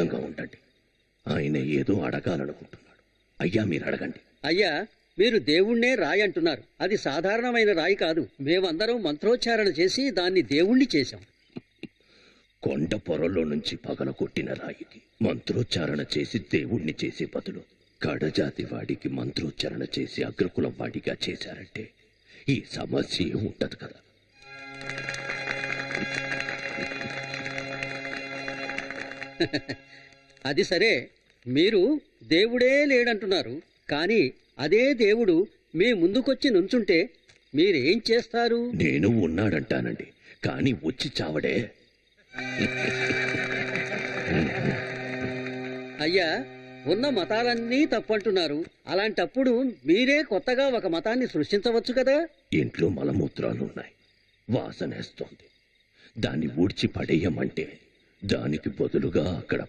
సిద్ధంగా ఉండండి. ఆయన ఏదో అడగాలనుకుంటున్నాడు. అయ్యా మీరు అడగండి. అయ్యా మీరు దేవుణ్ణే రాయి అంటున్నారు. అది సాధారణమైన రాయి కాదు. మేమందరం మంత్రోచ్చారణ చేసి దాన్ని దేవుణ్ణి చేశాం. కొండ పొరలో నుంచి పగల కొట్టిన రాయికి మంత్రోచ్చారణ చేసి దేవుణ్ణి చేసే బదులు కడజాతి వాడికి మంత్రోచ్చారణ చేసి అగ్రకులం వాడిగా చేశారంటే ఈ సమస్య ఉంటది కదా? అది సరే. మీరు దేవుడే లేడంటున్నారు. కానీ అదే దేవుడు మీ ముందుకొచ్చి నుంచుంటే మీరేం చేస్తారు? నేను ఉన్నాడంటానండి. కానీ వచ్చి చావడే. అయ్యా ఉన్న మతాలన్నీ తప్పంటున్నారు. అలాంటప్పుడు మీరే కొత్తగా ఒక మతాన్ని సృష్టించవచ్చు కదా? ఇంట్లో మలమూత్రాలున్నాయి వాసనేస్తోంది. దాన్ని ఊడ్చి పడేయమంటే దానికి బదులుగా అక్కడ